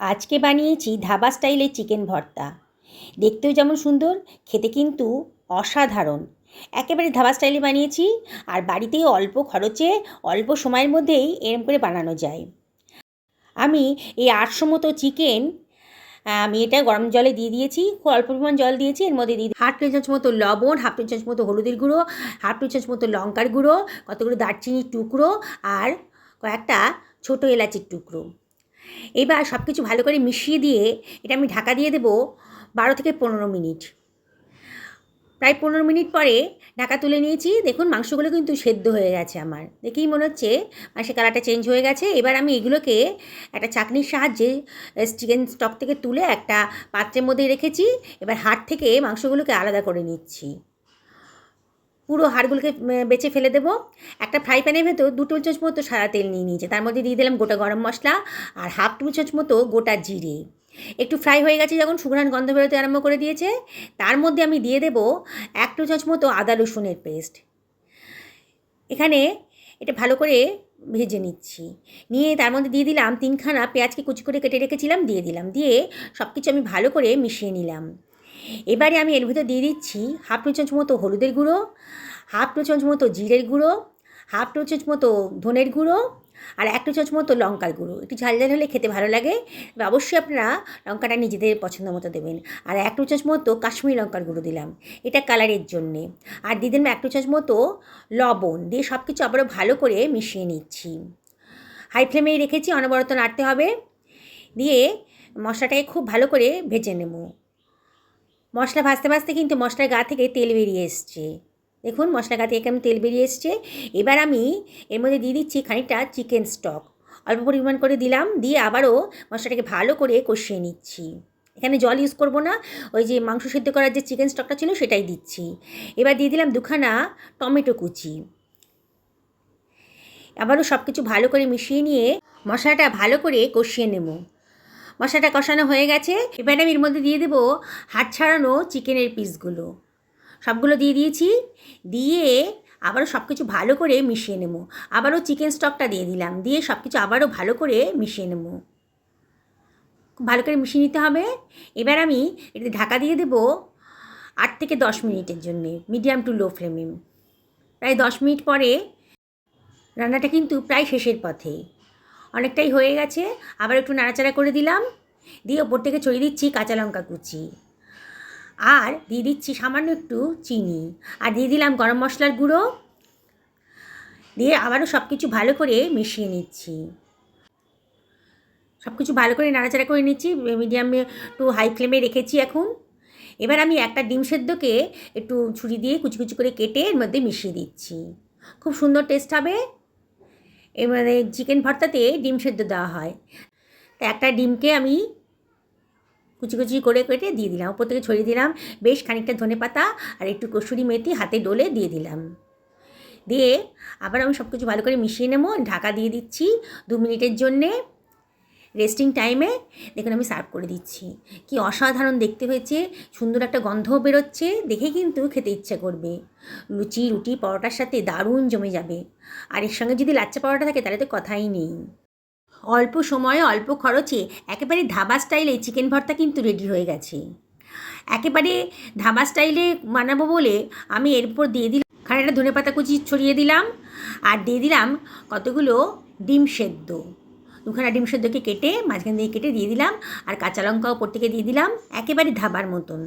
আজকে বানিয়েছি ধাবা স্টাইলের চিকেন ভর্তা। দেখতেও যেমন সুন্দর, খেতে কিন্তু অসাধারণ। একেবারে ধাবা স্টাইলে বানিয়েছি আর বাড়িতেই অল্প খরচে, অল্প সময়ের মধ্যেই এরম করে বানানো যায়। আমি এই আটশো মতো চিকেন আমি এটা গরম জলে দিয়ে দিয়েছি, খুব অল্প পরিমাণ জল দিয়েছি, এর মধ্যে দিয়ে হাফ টেবিল চামচ মতো লবণ, হাফ টেবিল চামচ মতো হলুদের গুঁড়ো, হাফ টেবিল চামচ মতো লঙ্কার গুঁড়ো, কতগুলো দারচিনির টুকরো আর কয়েকটা ছোটো এলাচির টুকরো। এবার সব কিছু ভালো করে মিশিয়ে দিয়ে এটা আমি ঢাকা দিয়ে দেবো বারো থেকে পনেরো মিনিট। প্রায় পনেরো মিনিট পরে ঢাকা তুলে নিয়েছি। দেখুন, মাংসগুলো কিন্তু সেদ্ধ হয়ে গেছে আমার। দেখেই মনে হচ্ছে মাংসের কালারটা চেঞ্জ হয়ে গেছে। এবার আমি এগুলোকে একটা চাকনির সাহায্যে চিকেন স্টক থেকে তুলে একটা পাত্রের মধ্যে রেখেছি। এবার হাট থেকে মাংসগুলোকে আলাদা করে নিচ্ছি। পুরো হাড়গুলোকে বেছে ফেলে দেবো। একটা ফ্রাই প্যানের ভেতর দু টেবিল চামচ মতো সাদা তেল নিয়ে নিয়েছে। তার মধ্যে দিয়ে দিলাম গোটা গরম মশলা আর হাফ টেবিল চামচ মতো গোটা জিরে। একটু ফ্রাই হয়ে গেছে যখন শুকনান গন্ধ বেরোতে আরম্ভ করে দিয়েছে। তার মধ্যে আমি দিয়ে দেবো এক টেবিল চামচ মতো আদা রসুনের পেস্ট। এখানে এটা ভালো করে ভেজে নিচ্ছি। নিয়ে তার মধ্যে দিয়ে দিলাম তিনখানা পেঁয়াজকে কুচি করে কেটে রেখেছিলাম, দিয়ে দিলাম। দিয়ে সব কিছু আমি ভালো করে মিশিয়ে নিলাম। এবারে আমি এর ভিতর দিয়ে দিচ্ছি হাফ টেবিল চামচ মতো হলুদের গুঁড়ো, হাফ টেবিল চামচ মতো জিরের গুঁড়ো, হাফ টেবিল চামচ মতো ধনের গুঁড়ো আর এক চামচ মতো লঙ্কার গুঁড়ো। একটু ঝাল ঝাল হলে খেতে ভালো লাগে। অবশ্যই আপনারা লঙ্কাটা নিজেদের পছন্দ মতো দেবেন। আর এক চামচ মতো কাশ্মীরি লঙ্কার গুঁড়ো দিলাম। এটা কালারের জন্যে। আর দিয়ে দিলাম এক চামচ মতো লবণ। দিয়ে সব কিছু আবারও ভালো করে মিশিয়ে নিচ্ছি। হাই ফ্লেমেই রেখেছি, অনবরত নাড়তে হবে। দিয়ে মশলাটাকে খুব ভালো করে ভেজে নেব। মশলা ভাজতে ভাজতে কিন্তু মশলার গা থেকে তেল বেরিয়ে এসছে। দেখুন মশলা গা থেকে কেমন তেল বেরিয়ে এসছে। এবার আমি এর মধ্যে দিয়ে দিচ্ছি খানিকটা চিকেন স্টক অল্প পরিমাণ করে দিলাম, দিয়ে আবারও মশলাটাকে ভালো করে কষিয়ে নিচ্ছি। এখানে জল ইউজ করব না, ওই যে মাংস সিদ্ধ করার যে চিকেন স্টকটা ছিল সেটাই দিচ্ছি। এবার দিয়ে দিলাম দুখানা টমেটো কুচি। আবারও সব কিছু ভালো করে মিশিয়ে নিয়ে মশলাটা ভালো করে কষিয়ে নেব। মশলাটা কষানো হয়ে গেছে। এবার আমি এর মধ্যে দিয়ে দেবো হাত ছাড়ানো চিকেনের পিসগুলো। সবগুলো দিয়ে দিয়েছি। দিয়ে আবারও সব কিছু ভালো করে মিশিয়ে নেব। আবারও চিকেন স্টকটা দিয়ে দিলাম। দিয়ে সব কিছু আবারও ভালো করে মিশিয়ে নেব। ভালো করে মিশিয়ে নিতে হবে। এবার আমি এটাতে ঢাকা দিয়ে দেবো আট থেকে দশ মিনিটের জন্যে, মিডিয়াম টু লো ফ্লেমে। প্রায় দশ মিনিট পরে রান্নাটা কিন্তু প্রায় শেষের পথে। অনেকটাই হয়ে গেছে। আবার একটু নাড়াচাড়া করে দিলাম। দিয়ে ওপর থেকে ছড়িয়ে দিচ্ছি কাঁচা লঙ্কা কুচি। আর দিয়ে দিচ্ছি সামান্য একটু চিনি। আর দিয়ে দিলাম গরম মশলার গুঁড়ো। দিয়ে আবারও সব কিছু ভালো করে মিশিয়ে নিচ্ছি। সব কিছু ভালো করে নাড়াচাড়া করে নিচ্ছি। মিডিয়ামে একটু হাই ফ্লেমে রেখেছি এখন। এবার আমি একটা ডিম সেদ্ধকে একটু ছুরি দিয়ে কুচি কুচি করে কেটে এর মধ্যে মিশিয়ে দিচ্ছি। খুব সুন্দর টেস্ট হবে। মানে চিকেন ভর্তাতে ডিম সেদ্ধ দেওয়া হয়। তা একটা ডিমকে আমি কুচি কুচি করে কেটে দিয়ে দিলাম। ওপর থেকে ছড়িয়ে দিলাম বেশ খানিকটা ধনে পাতা আর একটু কসুরি মেথি হাতে ডোলে দিয়ে দিলাম। দিয়ে আবার আমি সব কিছু ভালো করে মিশিয়ে নেব। ঢাকা দিয়ে দিচ্ছি দু মিনিটের জন্যে। রেস্টিং টাইমে দেখুন আমি সার্ভ করে দিচ্ছি। কি অসাধারণ দেখতে হয়েছে, সুন্দর একটা গন্ধও বেরোচ্ছে, দেখে কিন্তু খেতে ইচ্ছা করবে। লুচি, রুটি, পরোটার সাথে দারুণ জমে যাবে। আর এর সঙ্গে যদি লাচ্চা পরোটা থাকে তাহলে তো কথাই নেই। অল্প সময়ে অল্প খরচে একেবারে ধাবা স্টাইলে চিকেন ভর্তা কিন্তু রেডি হয়ে গেছে। একেবারে ধাবা স্টাইলে বানাবো বলে আমি এরপর দিয়ে দিলাম, খানিকটা ধনে পাতা কুচি ছড়িয়ে দিলাম, আর দিয়ে দিলাম কতগুলো ডিম সেদ্ধ। দুখানা ডিম সেদ্ধকে কেটে, মাঝখান দিয়ে কেটে দিয়ে দিলাম, আর কাঁচা লঙ্কাও থেকে দিয়ে দিলাম, একেবারে ধাবার মতন।